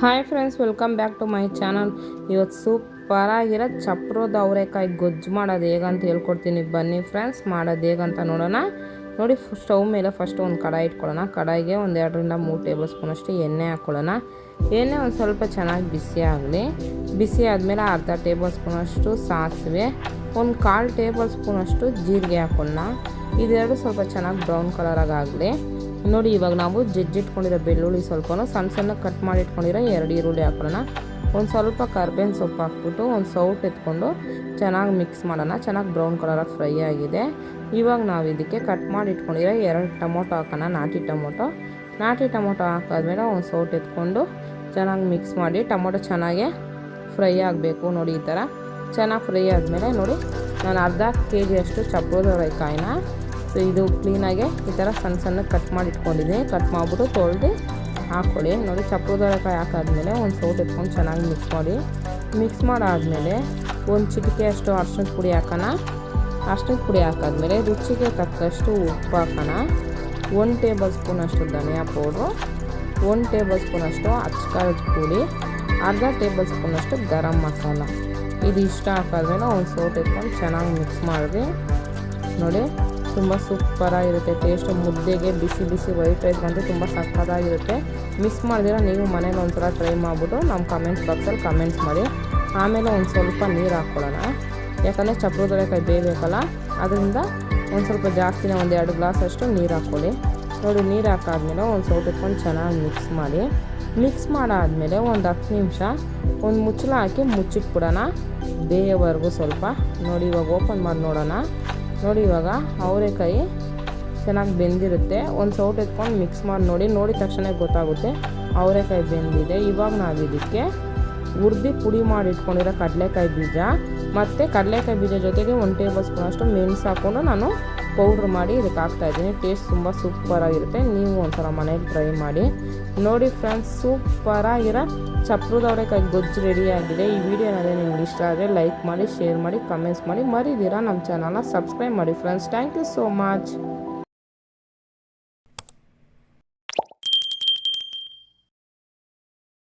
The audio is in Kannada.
Hi friends welcome back to my channel ಇವತ್ತು ಸೂಪರಾಗಿರೋ ಚಪ್ರದ ಅವರೆಕಾಯಿ ಗೊಜ್ಜು ಮಾಡೋದು ಹೇಗಂತ ಹೇಳ್ಕೊಡ್ತೀನಿ. ಬನ್ನಿ ಫ್ರೆಂಡ್ಸ್ ಮಾಡೋದು ಹೇಗಂತ ನೋಡೋಣ. ನೋಡಿ ಸ್ಟವ್ ಮೇಲೆ ಫಸ್ಟ್ ಒಂದು ಕಡಾಯಿ ಇಟ್ಕೊಳ್ಳೋಣ. ಕಡಾಯಿಗೆ ಒಂದು ಎರಡರಿಂದ ಮೂರು ಟೇಬಲ್ ಸ್ಪೂನ್ ಅಷ್ಟು ಎಣ್ಣೆ ಹಾಕ್ಕೊಳ್ಳೋಣ ಎಣ್ಣೆ ಒಂದು ಸ್ವಲ್ಪ ಚೆನ್ನಾಗಿ ಬಿಸಿ ಆಗಲಿ. ಬಿಸಿ ಆದಮೇಲೆ ಅರ್ಧ ಟೇಬಲ್ ಸ್ಪೂನಷ್ಟು ಸಾಸಿವೆ, ಒಂದು ಕಾಲು ಟೇಬಲ್ ಸ್ಪೂನಷ್ಟು ಜೀರಿಗೆ ಹಾಕ್ಕೊಳ್ಳೋಣ ಇದೆರಡು ಸ್ವಲ್ಪ ಚೆನ್ನಾಗಿ ಬ್ರೌನ್ ಕಲರಾಗಿ ಆಗಲಿ. ನೋಡಿ, ಇವಾಗ ನಾವು ಜಜ್ಜಿಟ್ಕೊಂಡಿರೋ ಬೆಳ್ಳುಳ್ಳಿ ಸ್ವಲ್ಪ ಸಣ್ಣ ಸಣ್ಣ ಕಟ್ ಮಾಡಿ ಇಟ್ಕೊಂಡಿರೋ ಎರಡು ಈರುಳ್ಳಿ ಹಾಕೊಳ್ಳೋಣ. ಒಂದು ಸ್ವಲ್ಪ ಕರ್ಬೇವಿನ ಸೊಪ್ಪು ಹಾಕ್ಬಿಟ್ಟು ಒಂದು ಸೌಟ್ ಎತ್ಕೊಂಡು ಚೆನ್ನಾಗಿ ಮಿಕ್ಸ್ ಮಾಡೋಣ. ಚೆನ್ನಾಗಿ ಬ್ರೌನ್ ಕಲರಾಗಿ ಫ್ರೈ ಆಗಿದೆ. ಇವಾಗ ನಾವು ಇದಕ್ಕೆ ಕಟ್ ಮಾಡಿ ಇಟ್ಕೊಂಡಿರೋ ಎರಡು ಟೊಮೊಟೊ ಹಾಕೋಣ, ನಾಟಿ ಟೊಮೊಟೊ. ನಾಟಿ ಟೊಮೊಟೊ ಹಾಕಾದ್ಮೇಲೆ ಒಂದು ಸೌಟ್ ಎತ್ಕೊಂಡು ಚೆನ್ನಾಗಿ ಮಿಕ್ಸ್ ಮಾಡಿ, ಟೊಮೊಟೊ ಚೆನ್ನಾಗಿ ಫ್ರೈ ಆಗಬೇಕು ನೋಡಿ ಈ ಥರ ಚೆನ್ನಾಗಿ ಫ್ರೈ ಆದಮೇಲೆ ನೋಡಿ, ನಾನು ಅರ್ಧ ಕೆ ಜಿಯಷ್ಟು ಚಪ್ಪರದವರೆಕಾಯಿನ ಸೊ ಇದು ಕ್ಲೀನಾಗೆ ಈ ಥರ ಸಣ್ಣ ಸಣ್ಣ ಕಟ್ ಮಾಡಿ ಇಟ್ಕೊಂಡಿದ್ದೀನಿ ಕಟ್ ಮಾಡಿಬಿಟ್ಟು ತೊಳೆದು ಹಾಕ್ಕೊಳ್ಳಿ ನೋಡಿ ಚಪ್ಪರದವರೆಕಾಯಿ ಹಾಕಾದ್ಮೇಲೆ ಒಂದು ಸೌಟ್ ಎತ್ಕೊಂಡು ಚೆನ್ನಾಗಿ ಮಿಕ್ಸ್ ಮಾಡಿ. ಮಿಕ್ಸ್ ಮಾಡಾದಮೇಲೆ ಒಂದು ಚಿಟಿಕೆ ಅಷ್ಟು ಅರ್ಶಿಣದ ಪುಡಿ ಹಾಕೋಣ. ಅರ್ಶಿನ ಪುಡಿ ಹಾಕಾದ್ಮೇಲೆ ರುಚಿಗೆ ತಕ್ಕಷ್ಟು ಉಪ್ಪು ಹಾಕೋಣ. ಒಂದು ಟೇಬಲ್ ಸ್ಪೂನಷ್ಟು ಧನಿಯಾ ಪೌಡ್ರು ಒಂದು ಟೇಬಲ್ ಸ್ಪೂನಷ್ಟು ಅಚ್ಚಕಾರದ ಪುಡಿ, ಅರ್ಧ ಟೇಬಲ್ ಸ್ಪೂನಷ್ಟು ಗರಂ ಮಸಾಲ. ಇದು ಇಷ್ಟ ಹಾಕಾದ್ಮೇಲೆ ಒಂದು ಸೌಟ್ ಎತ್ಕೊಂಡು ಚೆನ್ನಾಗಿ ಮಿಕ್ಸ್ ಮಾಡಿರಿ. ನೋಡಿ ತುಂಬ ಸೂಪರಾಗಿರುತ್ತೆ ಟೇಸ್ಟು ಮುದ್ದೆಗೆ ಬಿಸಿ ಬಿಸಿ ವೈಟ್ ರೈಸ್ ತುಂಬ ಸಕ್ಕತ್ತಾಗಿರುತ್ತೆ. ಮಿಸ್ ಮಾಡಿದ್ರೆ ನೀವು ಮನೇಲಿ ಒಂದ್ಸಲ ಟ್ರೈ ಮಾಡಿಬಿಟ್ಟು ನಮ್ಮ ಕಮೆಂಟ್ಸ್ ಬಾಕ್ಸಲ್ಲಿ ಕಮೆಂಟ್ಸ್ ಮಾಡಿ. ಆಮೇಲೆ ಒಂದು ಸ್ವಲ್ಪ ನೀರು ಹಾಕ್ಕೊಳ್ಳೋಣ. ಯಾಕಂದರೆ ಚಪ್ರದೊರೆಕಾಯಿ ಬೇಯಬೇಕಲ್ಲ, ಅದರಿಂದ ಒಂದು ಸ್ವಲ್ಪ ಜಾಸ್ತಿನೇ ಒಂದು ಎರಡು ಗ್ಲಾಸ್ ಅಷ್ಟು ನೀರು ಹಾಕ್ಕೊಳ್ಳಿ. ನೋಡಿ, ನೀರು ಹಾಕಾದ್ಮೇಲೆ ಒಂದು ಸ್ವಲ್ಪ ಇಟ್ಕೊಂಡು ಚೆನ್ನಾಗಿ ಮಿಕ್ಸ್ ಮಾಡಿ. ಮಿಕ್ಸ್ ಮಾಡಾದಮೇಲೆ ಒಂದು ಹತ್ತು ನಿಮಿಷ ಒಂದು ಮುಚ್ಚಳ ಹಾಕಿ ಮುಚ್ಚಿಟ್ಬಿಡೋಣ. ಬೇಯವರೆಗೂ ಸ್ವಲ್ಪ. ನೋಡಿ, ಇವಾಗ ಓಪನ್ ಮಾಡಿ ನೋಡೋಣ. ನೋಡಿ ಇವಾಗ ಅವರೆಕಾಯಿ ಚೆನ್ನಾಗಿ ಬೆಂದಿರುತ್ತೆ. ಒಂದು ಸೌಟ್ ಎತ್ಕೊಂಡು ಮಿಕ್ಸ್ ಮಾಡಿ ನೋಡಿ, ನೋಡಿದ ತಕ್ಷಣ ಗೊತ್ತಾಗುತ್ತೆ ಅವರೆಕಾಯಿ ಬೆಂದಿದೆ. ಇವಾಗ ನಾವು ಇದಕ್ಕೆ ಹುರ್ದು ಪುಡಿ ಮಾಡಿ ಇಟ್ಕೊಂಡಿರೋ ಕಡಲೆಕಾಯಿ ಬೀಜ, ಮತ್ತು ಕಡಲೆಕಾಯಿ ಬೀಜ ಜೊತೆಗೆ ಒಂದು ಟೇಬಲ್ ಸ್ಪೂನ್ ಅಷ್ಟು ಮೆಣಸು ಹಾಕ್ಕೊಂಡು ನಾನು ಪೌಡ್ರ್ ಮಾಡಿ ಇದಕ್ಕೆ ಹಾಕ್ತಾಯಿದ್ದೀನಿ ಟೇಸ್ಟ್ ತುಂಬ ಸೂಪರಾಗಿರುತ್ತೆ ನೀವು ಒಂಥರ ಮನೇಲಿ ಟ್ರೈ ಮಾಡಿ. ನೋಡಿ ಫ್ರೆಂಡ್ಸ್ ಸೂಪರಾಗಿರೋ ಚಪ್ರದವರೆಕಾಯಿ ಗೊಜ್ಜು ರೆಡಿಯಾಗಿದೆ ಈ ವಿಡಿಯೋ ಏನಾದರೆ ನಿಮ್ಗೆ ಇಷ್ಟ ಆದರೆ ಲೈಕ್ ಮಾಡಿ ಶೇರ್ ಮಾಡಿ ಕಮೆಂಟ್ಸ್ ಮಾಡಿ ಮರಿದಿರಾ ನಮ್ಮ ಚಾನಲ್ನ ಸಬ್ಸ್ಕ್ರೈಬ್ ಮಾಡಿ friends thank you so much